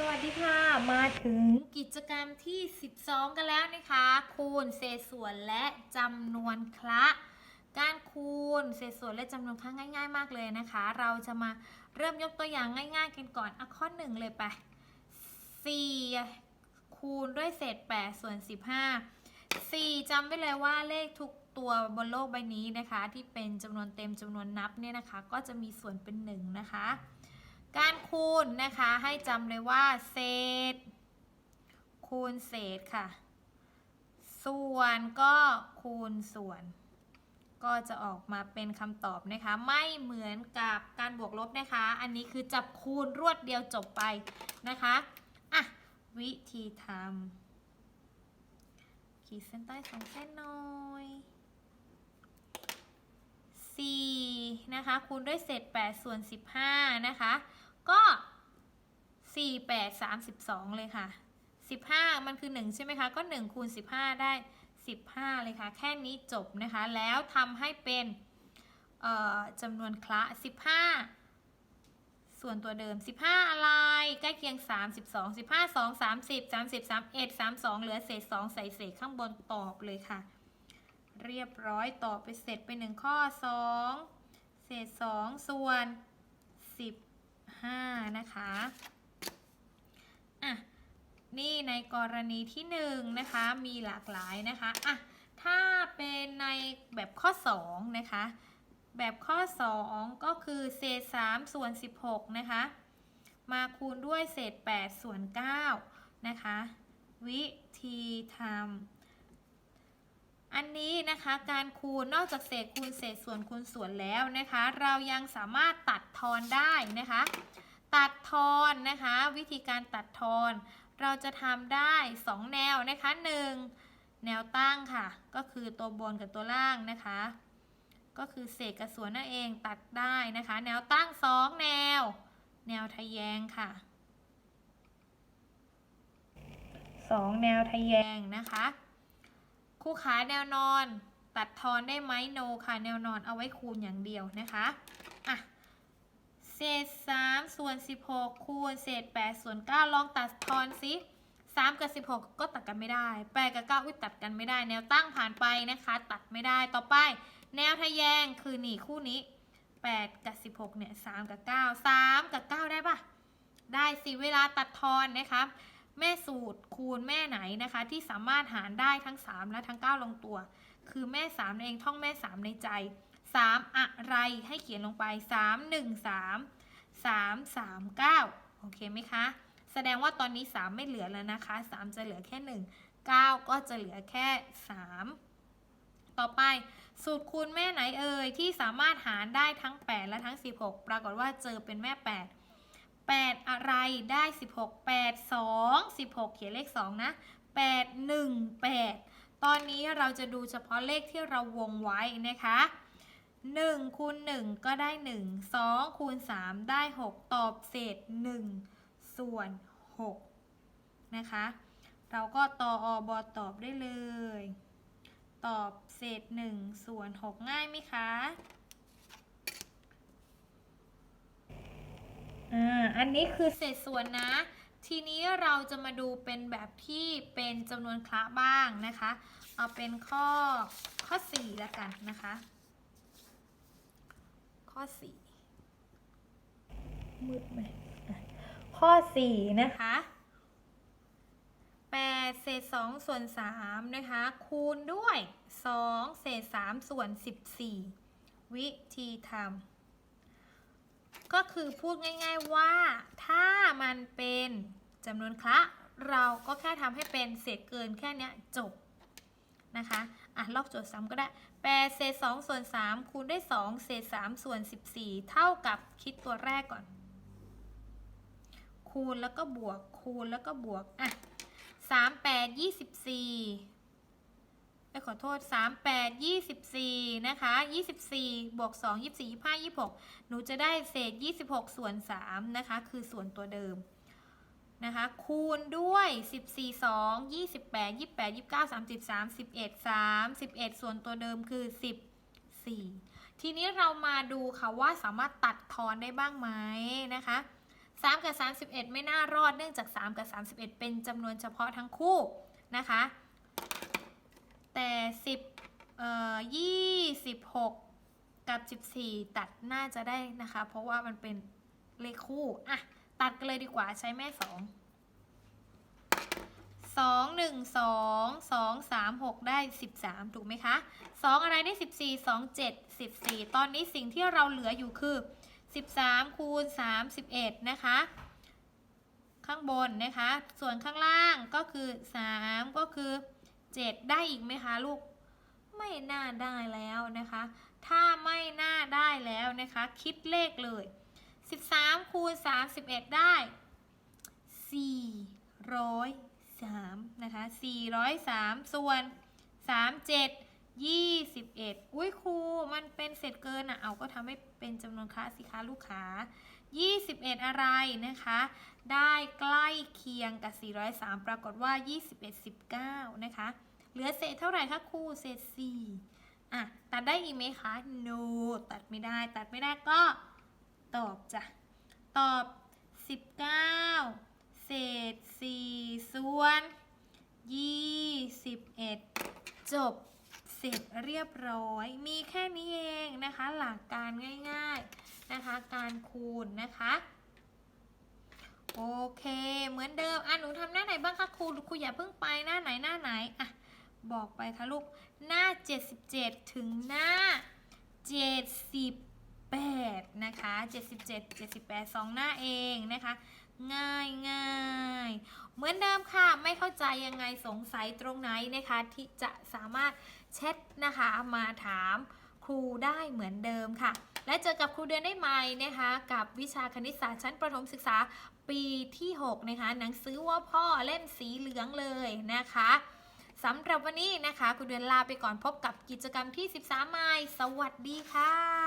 สวัสดีค่ะ มาถึงกิจกรรมที่ 12 กันแล้วนะคะ คูณเศษส่วนและจำนวนคละ การคูณเศษส่วนและจำนวนคละง่าย ๆ มากเลยนะคะ เราจะมาเริ่มยกตัวอย่างง่าย ๆ กันก่อนอข้อหนึ่งเลยไป 4 คูณด้วยเศษ 8 ส่วน 15 4จำไว้เลยว่าเลขทุกตัวบนโลกใบนี้นะคะ ที่เป็นจำนวนเต็มจำนวนนับเนี่ยนะคะ ก็จะมีส่วนเป็น 1 นะคะ การคูณนะคะให้จำเลยว่า เศษ คูณเศษค่ะ ส่วนก็คูณส่วน ก็จะออกมาเป็นคำตอบนะคะ ไม่เหมือนกับการบวกลบนะคะ อันนี้คือจับคูณรวดเดียวจบไปนะคะอะวิธีทำขีดเส้นใต้สองเส้นหน่อย 4 นะคะ คูณด้วยเศษ8ส่วน 15 นะคะ ก็ 4 8 32 เลยค่ะ 15 มันคือ 1 ใช่ไหมคะ ก็ 1 คูณ 15 ได้ 15 เลยค่ะ แค่นี้จบนะคะ แล้วทำให้เป็นจำนวนคละ 15 ส่วนตัวเดิม 15 อะไร ใกล้เคียง 32 15 2 30 30 31 32 เหลือเศษ 2 ใส่เศษข้างบนตอบเลยค่ะ เรียบร้อยตอบไปเสร็จไปหนึ่งข้อ 2 เศษ2ส่วน15นะคะอะนี่ในกรณีที่1นะคะมีหลากหลายนะคะอะถ้าเป็นในแบบข้อ2นะคะแบบข้อ 2 ก็คือเศษ3ส่วน 16 นะคะ มาคูณด้วยเศษ 8 ส่วน 9 นะคะ วิธีทำ อันนี้นะคะการคูณนอกจากเศษคูณเศษส่วนคูณส่วนแล้วนะคะ เรายังสามารถตัดทอนได้นะคะ ตัดทอนนะคะ วิธีการตัดทอน เราจะทำได้ 2 แนวนะคะ 1 แนวตั้งค่ะ ก็คือตัวบนกับตัวล่างนะคะ ก็คือเศษกับส่วนนั่นเองตัดได้นะคะ แนวตั้ง 2 แนว แนวทะแยงค่ะ 2 แนวทะแยงนะคะ คู่ขาแนวนอน ตัดทอนได้ไหมโนค่ะแนวนอนเอาไว้คูณอย่างเดียวนะคะอะเศษ3ส่วน 16 คูณเศษ8ส่วน 9 ลองตัดทอนสิ3กับ 16 ก็ตัดกันไม่ได้8กับ9อุ้ยตัดกันไม่ได้ แนวตั้งผ่านไปนะคะ ตัดไม่ได้ต่อไป แนวทะแยงคือหนีคู่นี้ 8 กับ 16เนี่ย3กับ 9 3 กับ 9 ได้ปะได้สิเวลาตัดทอนนะคะ แม่สูตรคูณแม่ไหนนะคะ ที่สามารถหารได้ทั้ง 3 และทั้ง 9 ลงตัว คือแม่3นั่นเองท่องแม่ 3 ในใจ 3 อะไรให้เขียนลงไป 3 1 3 3 3 9 โอเคไหมคะ แสดงว่าตอนนี้ 3 ไม่เหลือแล้วนะคะ 3 จะเหลือแค่ 1 9 ก็จะเหลือแค่ 3 ต่อไปสูตรคูณแม่ไหนเอ่ยที่สามารถหารได้ทั้ง 8 และทั้ง 16 ปรากฏว่าเจอเป็นแม่ 8 8 อะไรได้ 16 8 2 16 เขียนเลข 2 นะ 8 1 8 ตอนนี้เราจะดูเฉพาะเลขที่เราวงไว้นะคะ1คูณ1ก็ได้ 1 2คูณ3ได้ 6 ตอบเศษ 1 ส่วน 6 นะคะ เราก็ตออบอตอบได้เลย ตอบเศษ 1 ส่วน 6 ง่ายไหมคะ อ่าอันนี้คือเศษส่วนนะ ทีนี้เราจะมาดูเป็นแบบที่เป็นจำนวนคละบ้างนะคะ เอาเป็นข้อข้อ4แล้วกันนะคะ ข้อ4มืดไหมอะข้อ4นะคะ8เศษ2ส่วน3นะคะ คูณด้วย 2 เศษ3ส่วน 14 วิธีทำ ก็คือพูดง่าย ๆว่า ถ้ามันเป็นจำนวนคละเราก็แค่ทำให้เป็นเศษเกินแค่นี้จบนะคะอะลอกโจทย์ซ้ำก็ได้8เศษ2ส่วน3คูณด้วย 2 เศษ3ส่วน 14 เท่ากับคิดตัวแรกก่อน คูณแล้วก็บวกคูณแล้วก็บวกอะ3 8 24 ไปขอโทษ 3 8 24 นะคะ 24 บวก 2 24 25 26 หนูจะได้เศษ 26 ส่วน 3 นะคะ คือส่วนตัวเดิม นะคะ คูณด้วย 14 2 28 28 29 30 31 31 ส่วนตัวเดิมคือ 14 ทีนี้เรามาดูค่ะว่าสามารถตัดทอนได้บ้างไหมนะคะ 3 กับ 31 ไม่น่ารอดเนื่องจาก 3 กับ 31 เป็นจำนวนเฉพาะทั้งคู่นะคะ แต่10เอ่อ26กับ14ตัดน่าจะได้นะคะ เพราะว่ามันเป็นเลขคู่อะตัดกันเลยดีกว่าใช้แม่2 2 1 2 2 3 6ได้13ถูกไหมคะ2อะไรได้14 2 7 14ตอนนี้สิ่งที่เราเหลืออยู่คือ13คูณ31นะคะข้างบนนะคะ ส่วนข้างล่างก็คือ 3 ก็คือ 7 ได้อีกไหมคะลูก ไม่น่าได้แล้วนะคะ ถ้าไม่น่าได้แล้วนะคะ คิดเลขเลย 13คูณ31 ได้ 403นะคะ403 ส่วน 37 21 อุ้ยครูมันเป็นเศษเกินอะเอาก็ทำให้เป็นจำนวนค้าสิคะลูกค้า21 อะไรนะคะ ได้ใกล้เคียงกับ 403 ปรากฏว่า 21 19 นะคะ เหลือเศษเท่าไหร่คะครูเศษ4อะ ตัดได้อีกไหมคะ no ตัดไม่ได้ ตัดไม่ได้ก็ตอบจ้ะ ตอบ 19 เศษ 4 ส่วน 21 จบ เสร็จเรียบร้อย มีแค่นี้เองนะคะ หลักการง่ายๆนะคะ การคูณนะคะ โอเค เหมือนเดิม อะ หนูทำหน้าไหนบ้างคะครู ครูอย่าเพิ่งไปหน้าไหนหน้าไหน อะ บอกไปค่ะลูก หน้า 77 ถึงหน้า 78 นะคะ 77 78 2 หน้าเองนะคะ ง่ายง่ายเหมือนเดิมค่ะ ไม่เข้าใจยังไงสงสัยตรงไหนนะคะ ที่จะสามารถแชทนะคะมาถามครูได้เหมือนเดิมค่ะ และเจอกับครูเดือนได้ใหม่นะคะ กับวิชาคณิตศาสตร์ชั้นประถมศึกษาปีที่ 6 นะคะ หนังสือว่าพ่อเล่มสีเหลืองเลยนะคะ สำหรับวันนี้นะคะครูเดือนลาไปก่อนพบกับกิจกรรมที่ 13ไมล์สวัสดีค่ะ